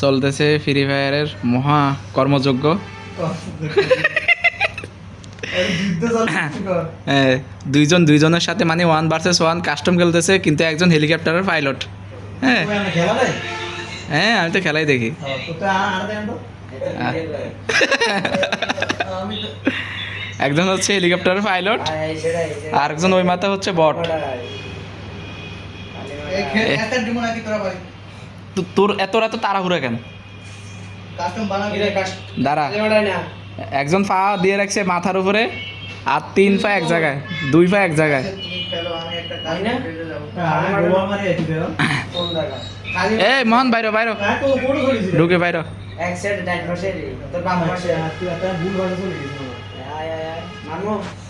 চলতেছে ফ্রি ফায়ারের মহা কর্মযজ্ঞ। যুদ্ধ চলছে কর হ্যাঁ, দুইজন দুইজনের সাথে মানে ওয়ান ভার্সেস ওয়ান কাস্টম খেলতেছে কিন্তু একজন হেলিকপ্টারের পাইলট হ্যাঁ। হ্যাঁ আমি তো খেলাই দেখি। একজন হচ্ছে হেলিকপ্টারের পাইলট আর একজন ওই মাথা হচ্ছে বট এই তোরা ভাই? তো তোর এত রাত তাড়াহুড়া কেন? দাঁড়া। একজন পা দিয়ে রাখছে মাথার উপরে আর তিন পা এক জায়গায় দুই পা এক জায়গায়। যাব। হ্যাঁ মোহন বাইরো বাইরো। করেছিল ঢুকে বাইরো। এক সাইড ডাইন পাশে তোর বাম পাশে। তুই একটা ভুল চলে গেছিস। 어.